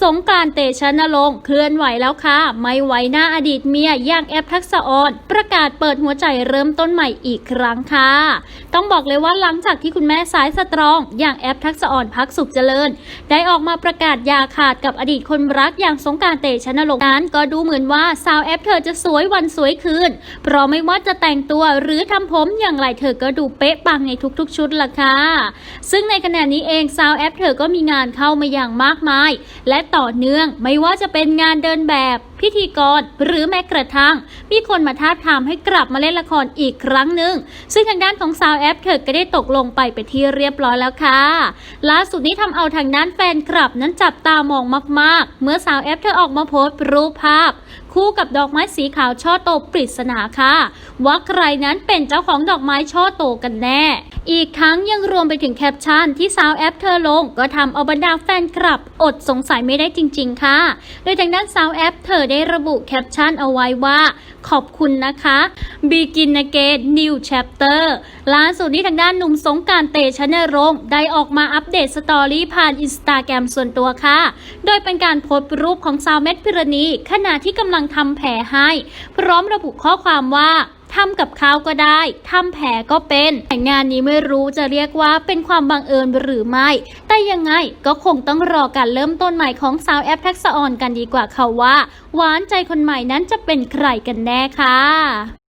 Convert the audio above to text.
สงการเตชะนรงค์เคลื่อนไหวแล้วค่ะ ไม่ไหวหน้าอดีตเมียอย่างแอปทักษะออน ประกาศเปิดหัวใจเริ่มต้นใหม่อีกครั้งค่ะ ต้องบอกเลยว่าหลังจากที่คุณแม่สายสตรอง อย่างแอปทักษะออนพักสุขเจริญ ได้ออกมาประกาศยาขาดกับอดีตคนรักอย่างสงการเตชะนรงค์นั้น ก็ดูเหมือนว่าสาวแอปเธอจะสวยวันสวยคืน เพราะไม่ว่าจะแต่งตัวหรือทำผมอย่างไรเธอก็ดูเป๊ะปังในทุกๆ ชุดล่ะค่ะซึ่งในขณะนี้เองสาวแอปเธอก็มีงานเข้ามาอย่างมากมาย และต่อเนื่อง ไม่ว่าจะเป็นงานเดินแบบ พิธีกร หรือแม้กระทั่ง มีคนมาท้าทามให้กลับมาเล่นละครอีกครั้งหนึ่ง ซึ่งทางด้านของสาวแอปเธอก็ได้ตกลงไปเป็นที่เรียบร้อยแล้วค่ะ ล่าสุดนี้ทำเอาทางด้านแฟนคลับนั้นจับตามองมาก ๆ เมื่อสาวแอปเธอออกมาโพสต์รูปภาพ คู่กับดอกไม้สีขาวช่อโตปริศนาค่ะ ว่าใครนั้นเป็นเจ้าของดอกไม้ช่อโตกันแน่ อีกทั้งยังรวมไปถึงแคปชั่นที่สาวแอปเธอลง ก็ทำเอาบรรดาแฟนคลับ อดสงสัยไม่ได้จริง ๆ ค่ะ โดยทางด้านสาวแอปเธอได้ระบุแคปชั่นเอาไว้ว่า ขอบคุณนะคะ Begin Again New Chapter ล่าสุดนี้ทางด้านหนุ่มสงการเตชะนรงค์ได้ออกมาอัปเดตสตอรี่ผ่านอินสตาแกรมส่วนตัวค่ะ โดยเป็นการโพสต์รูปของสาวเม็ดพิรณีขณะที่กำลังงทำแผลให้ พร้อมระบุข้อความว่าทำกับข้าวก็ได้ ทำแผลก็เป็น แต่งานนี้ไม่รู้จะเรียกว่าเป็นความบังเอิญหรือไม่ แต่ยังไงก็คงต้องรอการเริ่มต้นใหม่ของสาวแอปทักษะออนกันดีกว่าค่ะว่า หวานใจคนใหม่นั้นจะเป็นใครกันแน่ค่ะ